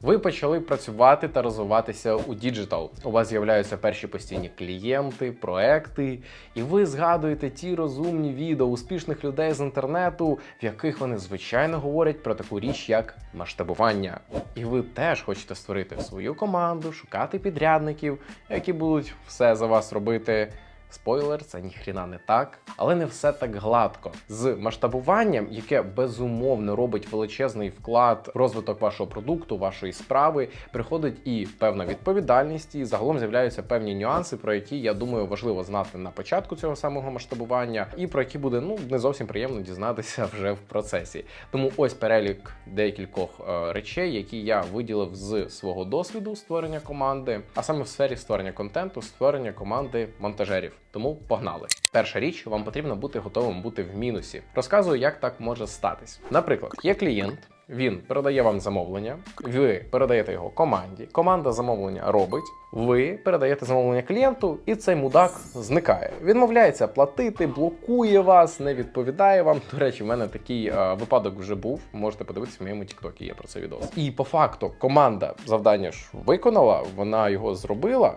Ви почали працювати та розвиватися у діджитал. У вас з'являються перші постійні клієнти, проекти, і ви згадуєте ті розумні відео успішних людей з інтернету, в яких вони звичайно говорять про таку річ, як масштабування. І ви теж хочете створити свою команду, шукати підрядників, які будуть все за вас робити. Спойлер, це ніхріна не так, але не все так гладко. З масштабуванням, яке безумовно робить величезний вклад в розвиток вашого продукту, вашої справи, приходить і певна відповідальність, і загалом з'являються певні нюанси, про які я думаю важливо знати на початку цього самого масштабування, і про які буде ну не зовсім приємно дізнатися вже в процесі. Тому ось перелік декількох е, речей, які я виділив з свого досвіду створення команди, а саме в сфері створення контенту, створення команди монтажерів. Тому погнали. Перша річ, вам потрібно бути готовим бути в мінусі. Розказую, як так може статись. Наприклад, є клієнт. Він передає вам замовлення, ви передаєте його команді. Команда замовлення робить. Ви передаєте замовлення клієнту, і цей мудак зникає. Відмовляється платити, блокує вас, не відповідає вам. До речі, в мене такий е, випадок вже був. Можете подивитися в моєму тіктокі. Є про це відео. І по факту команда завдання ж виконала, вона його зробила.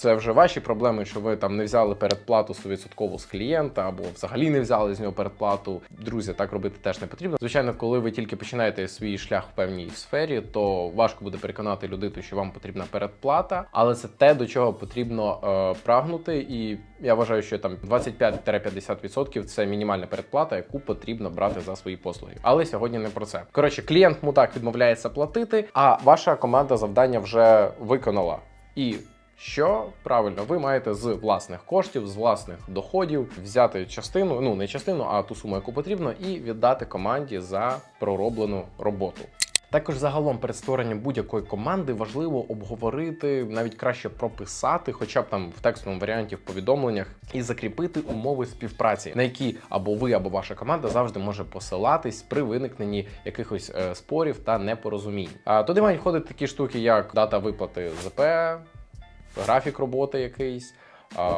Це вже ваші проблеми, що ви там не взяли передплату 100% з клієнта, або взагалі не взяли з нього передплату. Друзі, так робити теж не потрібно. Звичайно, коли ви тільки починаєте свій шлях в певній сфері, то важко буде переконати людину, що вам потрібна передплата, але це те, до чого потрібно е, прагнути. І я вважаю, що там 25-50% це мінімальна передплата, яку потрібно брати за свої послуги. Але сьогодні не про це. Коротше, клієнт мудак відмовляється платити, а ваша команда завдання вже виконала. І що правильно, ви маєте з власних коштів, з власних доходів взяти частину, ну не частину, а ту суму, яку потрібно, і віддати команді за пророблену роботу. Також загалом перед створенням будь-якої команди важливо обговорити, навіть краще прописати, хоча б там в текстовому варіанті в повідомленнях, і закріпити умови співпраці, на які або ви, або ваша команда завжди може посилатись при виникненні якихось е, спорів та непорозумінь. А туди мають входити такі штуки, як дата виплати ЗП, графік роботи якийсь.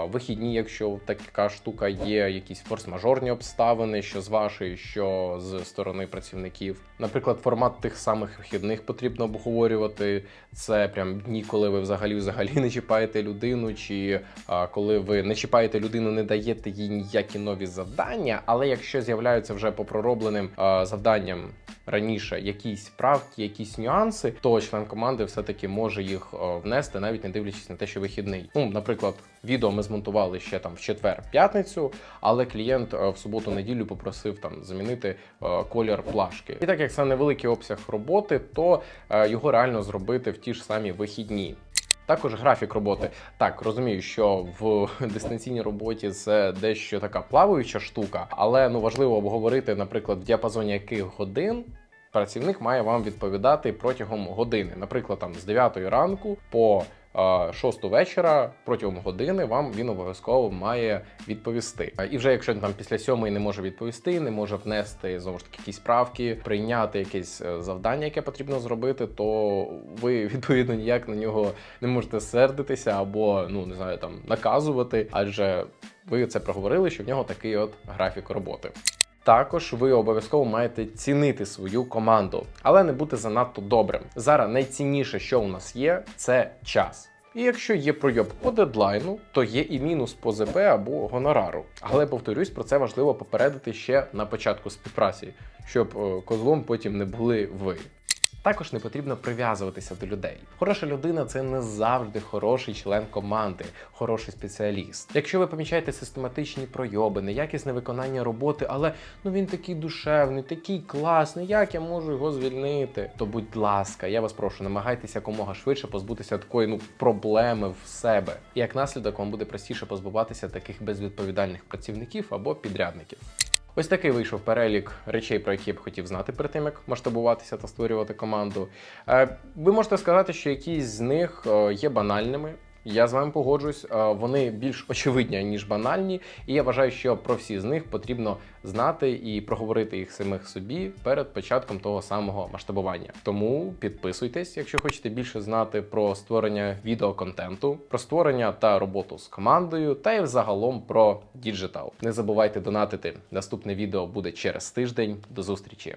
Вихідні, якщо така штука є, якісь форс-мажорні обставини, що з вашої, що з сторони працівників. Наприклад, формат тих самих вихідних потрібно обговорювати. Це прям дні, коли ви взагалі взагалі не чіпаєте людину, чи а, коли ви не чіпаєте людину, не даєте їй ніякі нові завдання. Але якщо з'являються вже по проробленим а, завданням раніше якісь правки, якісь нюанси, то член команди все-таки може їх е, внести, навіть не дивлячись на те, що вихідний. Ну, наприклад, відео ми змонтували ще там в четвер-п'ятницю, але клієнт е, в суботу-неділю попросив там замінити е, колір плашки. І так як це невеликий обсяг роботи, то його реально зробити в ті ж самі вихідні. Також графік роботи. Так, розумію, що в дистанційній роботі це дещо така плаваюча штука, але ну важливо обговорити, наприклад, в діапазоні яких годин. Працівник має вам відповідати протягом години, наприклад, там з 9 ранку по 6 вечора протягом години вам він обов'язково має відповісти. І вже якщо там після сьомої не може відповісти, не може внести знову ж таки якісь правки, прийняти якесь е, завдання, яке потрібно зробити, то ви відповідно ніяк на нього не можете сердитися або ну не знаю там наказувати, адже ви це проговорили, що в нього такий от графік роботи. Також ви обов'язково маєте цінити свою команду, але не бути занадто добрим. Зараз найцінніше, що у нас є, це час. І якщо є пройоб по дедлайну, то є і мінус по ЗП або гонорару. Але повторюсь, про це важливо попередити ще на початку співпраці, щоб е, козлом потім не були ви. Також не потрібно прив'язуватися до людей. Хороша людина це не завжди хороший член команди, хороший спеціаліст. Якщо ви помічаєте систематичні пройоби, неякісне виконання роботи, але ну він такий душевний, такий класний, як я можу його звільнити? То будь ласка, я вас прошу, намагайтеся якомога швидше позбутися такої ну проблеми в себе. І як наслідок вам буде простіше позбуватися таких безвідповідальних працівників або підрядників. Ось такий вийшов перелік речей, про які я б хотів знати перед тим, як масштабуватися та створювати команду. Е, Ви можете сказати, що якісь з них е, є банальними. Я з вами погоджуюсь, е, вони більш очевидні, ніж банальні, і я вважаю, що про всі з них потрібно знати і проговорити їх самих собі перед початком того самого масштабування. Тому підписуйтесь, якщо хочете більше знати про створення відеоконтенту, про створення та роботу з командою, та й взагалом про діджитал. Не забувайте донатити. Наступне відео буде через тиждень. До зустрічі!